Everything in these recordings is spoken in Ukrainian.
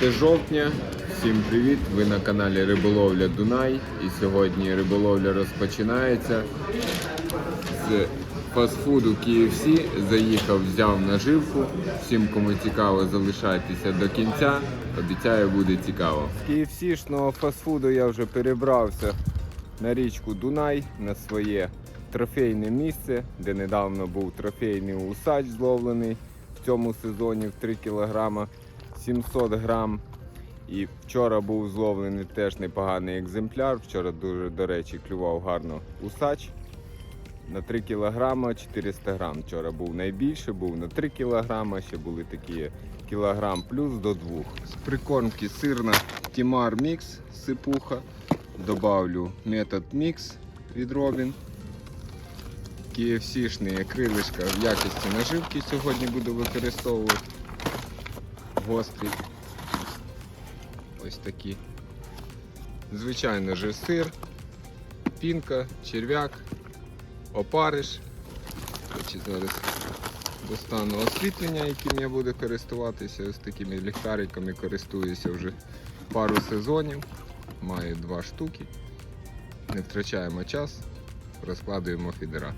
15 жовтня. Всім привіт! Ви на каналі Риболовля Дунай. І сьогодні риболовля розпочинається з фастфуду KFC. Заїхав, взяв наживку. Всім, кому цікаво, залишайтеся до кінця. Обіцяю, буде цікаво. З KFC-шного фастфуду я вже перебрався на річку Дунай на своє трофейне місце, де недавно був трофейний усач зловлений в цьому сезоні в 3 кг 700 грам. І вчора був зловлений теж непоганий екземпляр. Вчора дуже, до речі, клював гарно усач. На 3 кг 400 грам. Вчора був найбільше, був на 3 кг, ще були такі кілограм плюс до 2. З прикормки сирна Тімар Мікс сипуха. Добавлю метод мікс від Робін. KFC-шні крилишка в якості наживки сьогодні буду використовувати. Гострі. Ось такі. Звичайно же сир, пінка, черв'як, опариш. Зараз достану освітлення, яким я буду користуватися. Ось такими ліхтариками користуюся вже пару сезонів. Маю два штуки. Не втрачаємо час, розкладуємо фідера.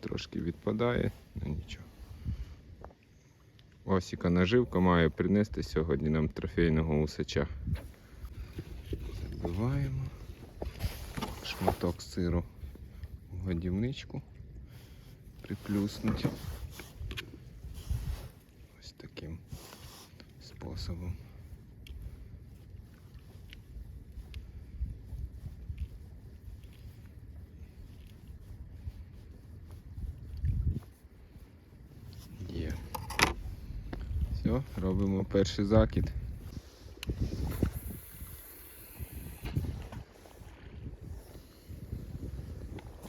Трошки відпадає, ну нічого. Осіка наживка має принести сьогодні нам трофейного усача. Забиваємо шматок сиру в годівничку, приплюснуть ось таким способом. Є. Все, робимо перший закид.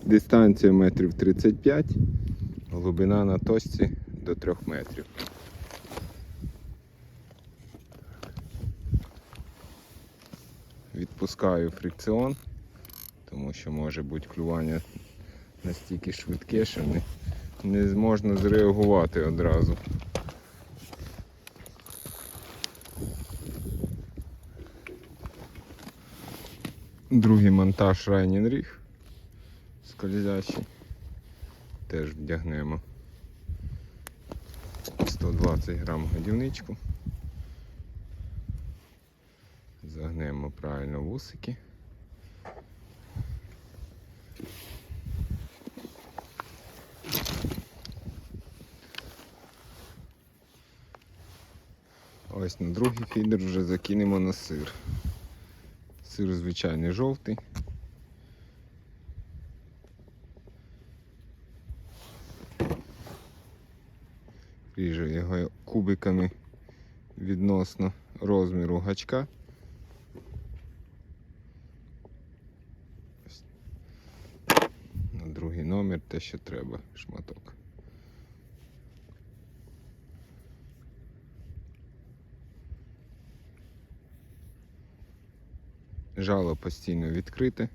Дистанція метрів 35, глибина на точці до 3 метрів. Відпускаю фрикціон, тому що може бути клювання настільки швидке, що не, не можна зреагувати одразу. Другий монтаж Райнін Ріг скользячий. Теж вдягнемо 120 грам годівничку. Загнемо правильно вусики. Ось на другий фідер вже закинемо на сир. Сир звичайний жовтий. Ріжу його кубиками відносно розміру гачка. На другий номер те, що треба, шматок. Жало постійно відкрите.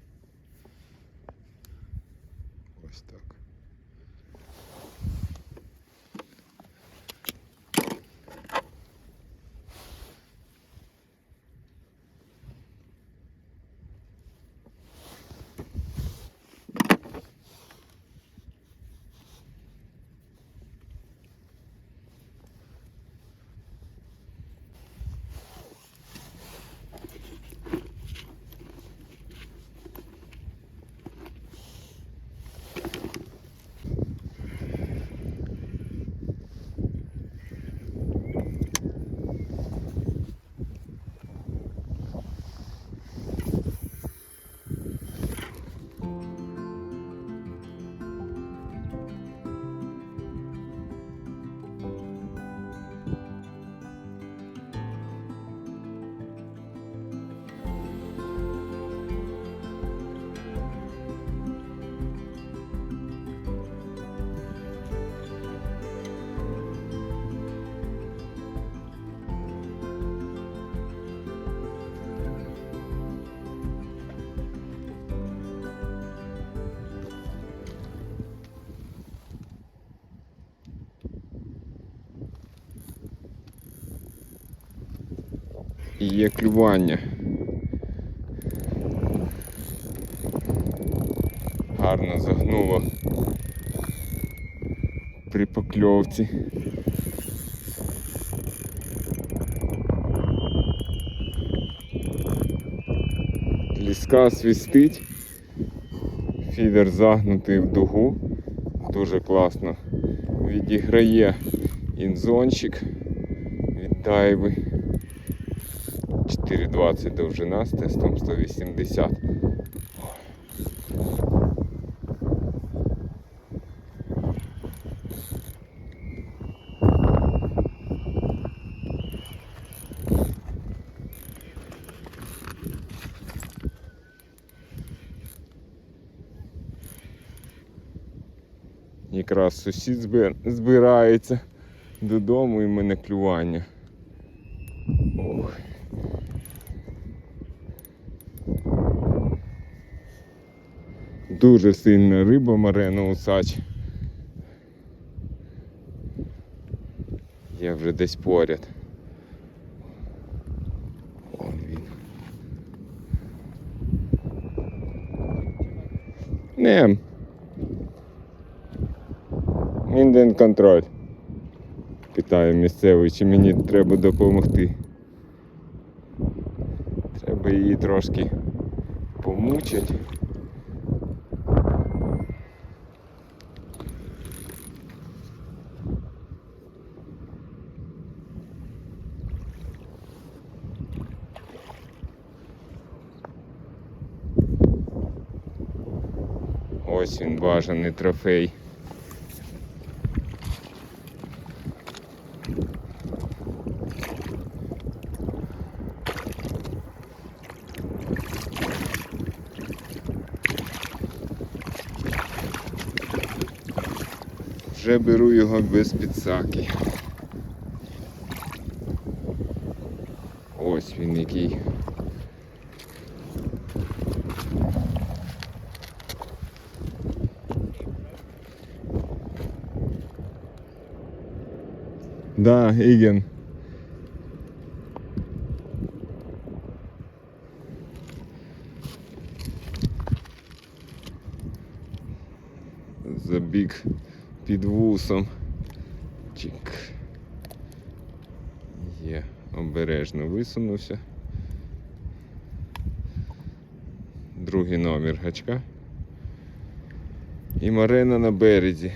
Є клювання. Гарно загнуло при покльовці. Ліска свістить, фідер загнутий в дугу, дуже класно відіграє інзончик від дайви. 4,20 довжина з тестом 180. Якраз сусід збир- збирається додому і мене клювання. Ох. Дуже сильна риба Марена Усач. Я вже десь поряд. Вон він. Не. Мінден контроль. Питаю місцевий, чи мені треба допомогти. Треба її трошки помучити. Ось він бажаний трофей. Вже беру його без підсаки. Ось він який. Да, Іген. Забіг під вусом. Чик. Є, обережно висунувся. Другий номер гачка. І Марина на березі.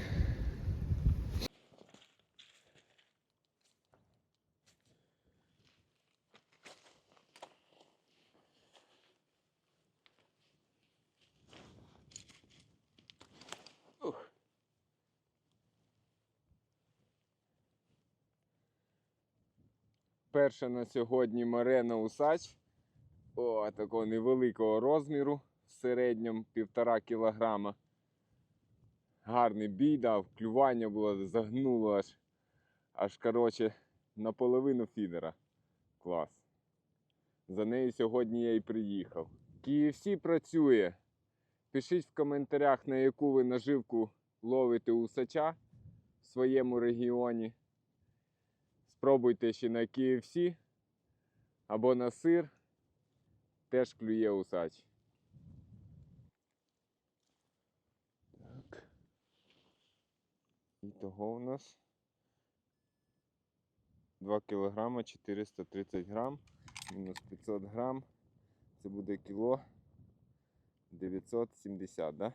Перша на сьогодні Марена Усач. О, такого невеликого розміру, в середньому півтора кілограма. гарний бій дав, клювання було, загнуло аж, аж коротше, наполовину фідера. Клас. За нею сьогодні я і приїхав. KFC працює. Пишіть в коментарях, на яку ви наживку ловите усача в своєму регіоні. Спробуйте ще на KFC або на сир. Теж клює усач. Так. І того у нас 2 кг 430 грам, мінус 500 грам. Це буде кіло 970, да?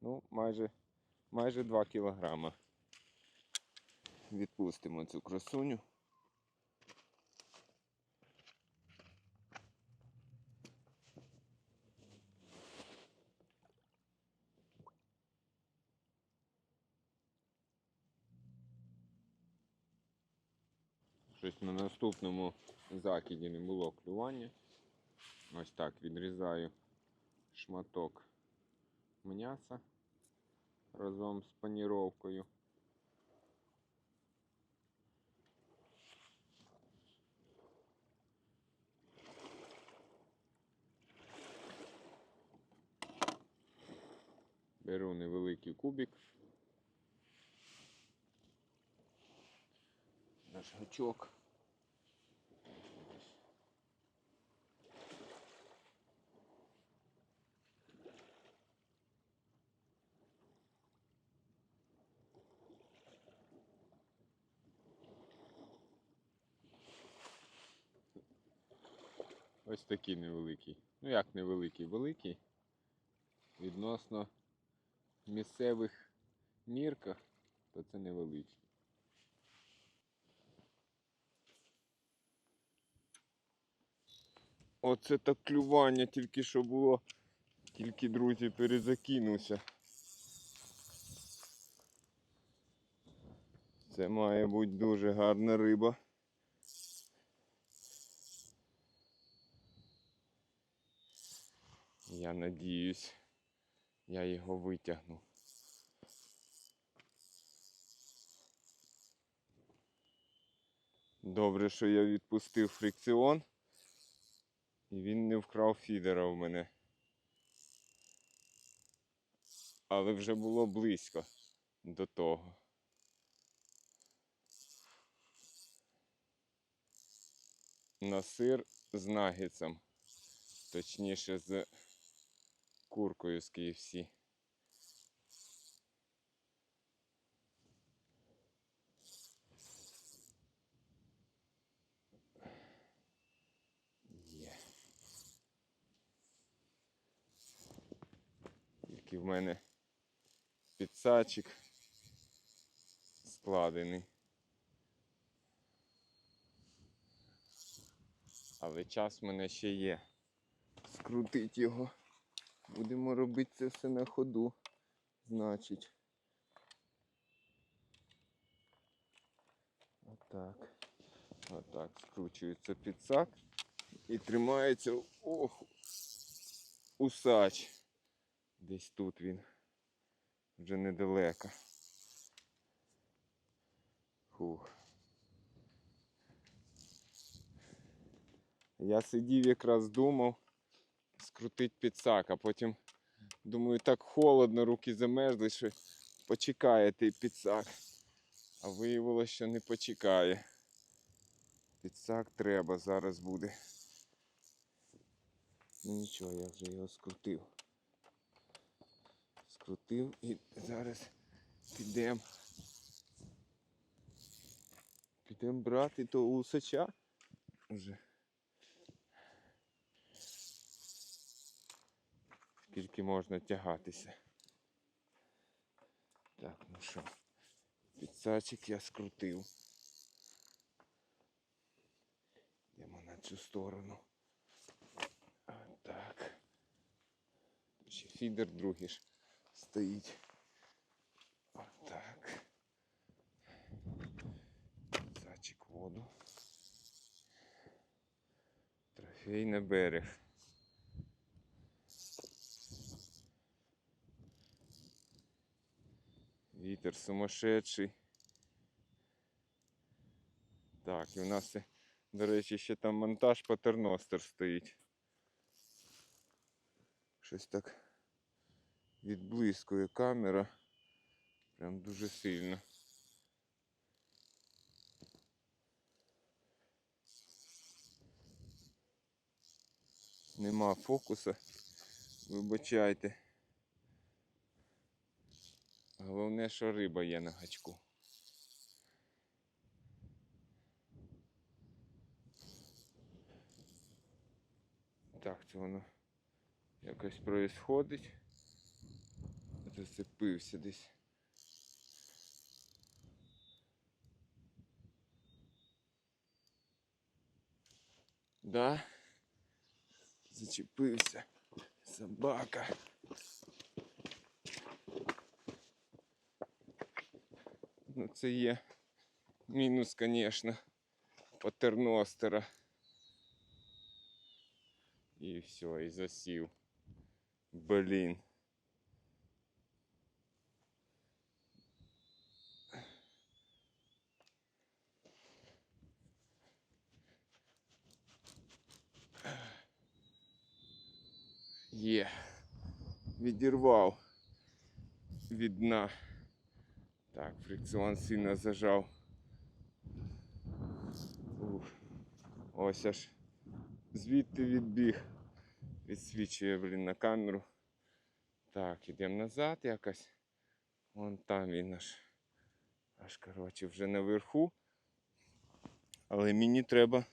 Ну, майже, майже 2 кілограма. Відпустимо цю красуню. Щось на наступному закиді не було клювання. Ось так відрізаю шматок м'яса разом з паніровкою. Беру кубик. Наш гачок. Ось такий невеликий. Ну як невеликий, великий. Відносно місцевих мірках, то це невеликий. Оце так клювання тільки що було. Тільки, друзі, перезакинувся. Це має бути дуже гарна риба. Я надіюсь, я його витягну. Добре, що я відпустив фрикціон. І він не вкрав фідера в мене. Але вже було близько до того. На сир з наггетсом. Точніше з куркою з KFC. Є. Тільки в мене підсачик складений. Але час в мене ще є. Скрутить його. Будемо робити це все на ходу. Значить. Отак. Отак скручується підсак і тримається ох, усач. Десь тут він. Вже недалеко. Фух. Я сидів якраз думав скрутить підсак, а потім думаю, так холодно, руки замерзли, що почекає той підсак. А виявилося, що не почекає. Підсак треба зараз буде. Ну нічого, я вже його скрутив. Скрутив і зараз підемо. Підемо брати того усача. Вже. Скільки можна тягатися. Так, ну що, підсачик я скрутив. Йдемо на цю сторону. А, так. Ще фідер другий ж стоїть. Отак. Підсачик в воду. Трофей на берег. Вітер сумасшедший. Так, і у нас, до речі, ще там монтаж патерностер стоїть. Щось так відблискує камера. Прям дуже сильно. Нема фокуса. Вибачайте. Головне, що риба є на гачку. Так, це воно якось происходить. Зацепився десь. Да? Зачепився. Собака. Ну, це є мінус, звісно, патерностера. І все, і засів. Блін. Є. Відірвав від дна. Так, фрикціон сильно зажав. Ух. Ось аж звідти відбіг. Відсвічує, блін, на камеру. Так, ідемо назад якось. Вон там він аж. Аж, коротше, вже наверху. Але мені треба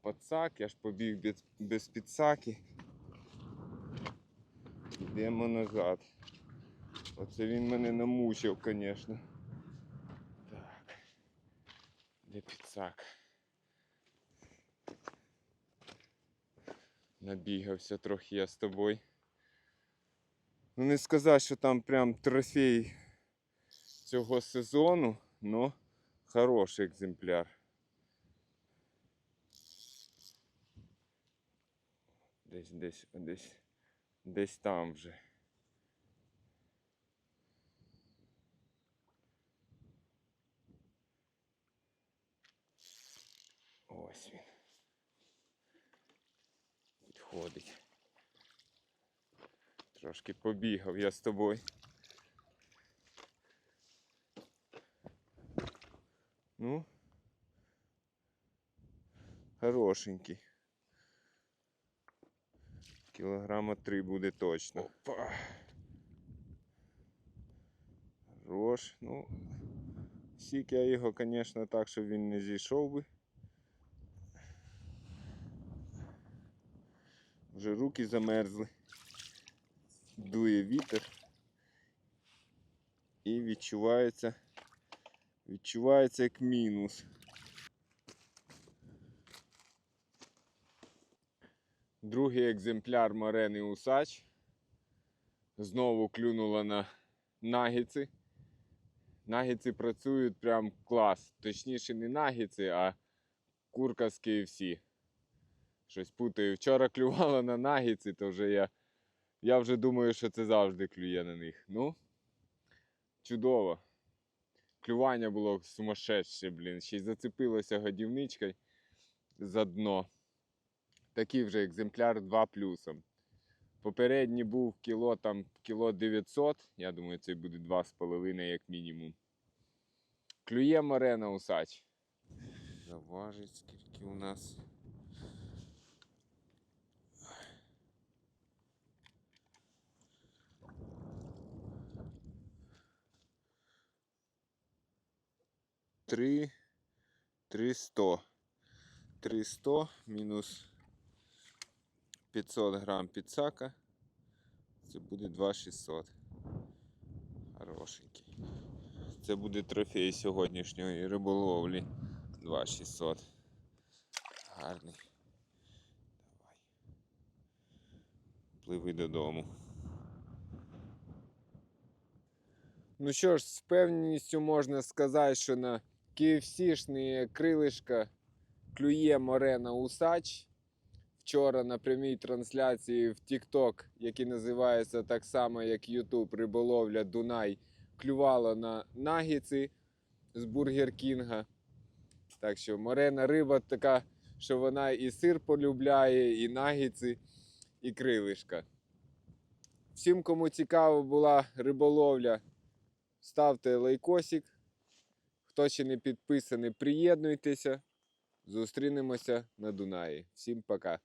пацак, я ж побіг без, без підсаки. Йдемо назад. Оце він мене намучив, звісно. Так. Де підсак? Набігався трохи я з тобою. Ну не сказати, що там прям трофей цього сезону, но хороший екземпляр. Десь, десь, десь, десь там вже. Ось він. Підходить. Трошки побігав я з тобою. Ну, хорошенький. Кілограма три буде точно. Опа. Хорош. Ну, сік я його, звісно, так, щоб він не зійшов би. Вже руки замерзли. Дує вітер. І відчувається, відчувається як мінус. Другий екземпляр Марени Усач. Знову клюнула на нагіци. Нагіци працюють прям клас. Точніше, не нагіци, а курка з KFC. Щось путаю. Вчора клювала на нагіці, то вже я. Я вже думаю, що це завжди клює на них. Ну, чудово. Клювання було сумасшедше, блін. Ще й зацепилося годівничкою за дно. Такий вже екземпляр 2 плюсом. Попередній був кіло там кіло 900. Я думаю, це буде 2,5 як мінімум. Клює морена усач. Заважить скільки у нас. Три, три сто. Три сто мінус 500 грам підсака. Це буде 2600. Хорошенький. Це буде трофей сьогоднішньої риболовлі. 2600. Гарний. Давай. Пливи додому. Ну що ж, з певністю можна сказати, що на KFC-шні крилишка клює Морена Усач. Вчора на прямій трансляції в TikTok, який називається так само, як YouTube Риболовля Дунай, клювало на нагіци з Бургер Кінга. Так що морена риба така, що вона і сир полюбляє, і нагіци, і крилишка. Всім, кому цікава була риболовля, ставте лайкосик. Хто ще не підписаний, приєднуйтеся. Зустрінемося на Дунаї. Всім пока.